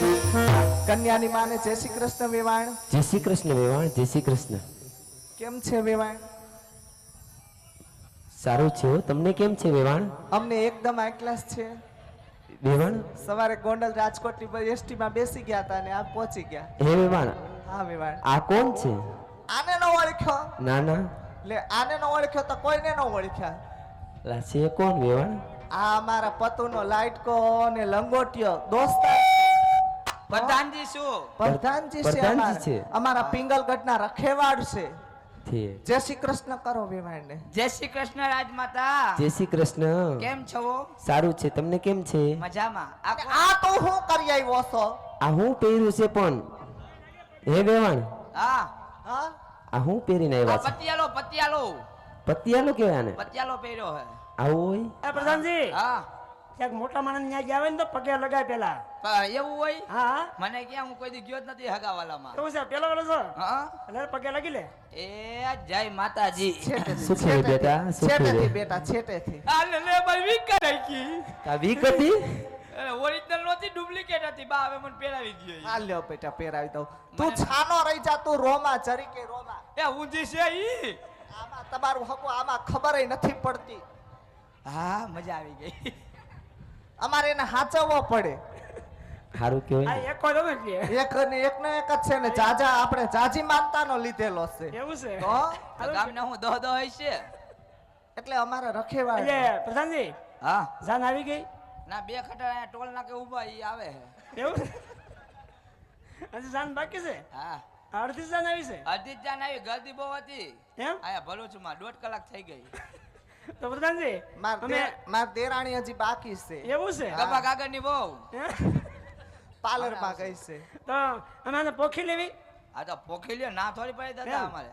વેવાણની માને જય શ્રી કૃષ્ણ વેવાણ. જય શ્રી કૃષ્ણ વેવાણ જય શ્રી કૃષ્ણ. કેમ છે વેવાણ? સારું છે તમને કેમ છે વેવાણ? અમને એકદમ હાઈ ક્લાસ છે. વેવાણ? સવારે ગોંડલ રાજકોટની એસટી માં બેસી ગયા હતા અને આ પહોંચી ગયા. હે વેવાણ? હા વેવાણ. આ કોણ છે? આને ન ઓળખ્યો. ના ના. લે આને ન ઓળખ્યો તો કોઈને ન ઓળખ્યા. લા છે કોણ વેવાણ? આ અમારા પતુનો લાઈટકો અને લંગોટિયો દોસ્તાર. પ્રધાનજી શું? પ્રધાનજી પ્રધાનજી છે. અમારા પિંગલગઢના રખેવાડ છે. જય શ્રી કૃષ્ણ કરો વેવાણને જય શ્રી કૃષ્ણ રાજમાતા. જય શ્રી કૃષ્ણ. કેમ છો? સારું છે. તમને કેમ છે? મજામાં. આ તો હું કરી આવ્યો છો? આ હું પહેર્યું છે પણ. હે વેવાણ? હા. હા? આ હું પહેરીને આવ્યા છે? પતિયાલો પતિયાલો. પતિયાલો કહેવાય ને? પતિયાલો પહેર્યો હે. આવું હોય? પ્રધાનજી. હા. ક્યાંક મોટા માણસ ત્યાં ગયા હોય ને તો પગે લગાય પેલા. એવું હોય? હા. મને ક્યાં હું કોઈ દી ગયો જ નથી હગાવાલામાં. એવું છે? પેલો વાળો છો? હા. એટલે પગે લગી લે. એ જય માતાજી. સુખી બેટા? છેટેથી. બેટા છેટેથી. આ લે લે મારી વીક કરાઈ આ વીક હતી? ઓરિજિનલ નહોતી ડુપ્લિકેટ હતી. બા હવે મને પહેરાવી ગયો. આ લ્યો બેટા પહેરાવી દઉં. તું છાનો રહી જા તું રોમા જરીકે રોમા. એ ઊંધી છે ઈ. આમાં તમારું હકો આમાં ખબર નથી પડતી. હા મજા આવી ગઈ. અમારે એને હાચવવો પડે. સારું આ કહેવાય એક જ એક ને એક ને એક જ છે ને જાજા આપણે જાજી માનતાનો લીધેલો છે. એવું છે? તો? ગામને હું દહ દહ છે એટલે અમારે રખેવાડ એટલે પ્રધાનજી હા. જાન આવી ગઈ? ના બે ખટા અહીંયા ટોલ નાકે ઊભા ઈ આવે. છે એવું? હજી જાન બાકી છે? હા. અડધી જાન આવી છે? અડધી જાન આવી ગરદી બહુ હતી. એમ? આયા ભરૂચમાં દોઢ કલાક થઈ ગઈ. તો પ્રધાનજી માર અમે માર દેરાણી હજી બાકી છે. એવું છે? ગભા કાગળની બહુ. હે? પાર્લરમાં ગઈ છે. તો અમે આને પોખી લેવી? આ તો પોખી લ્યો ના થોડી પડે દાદા અમારે.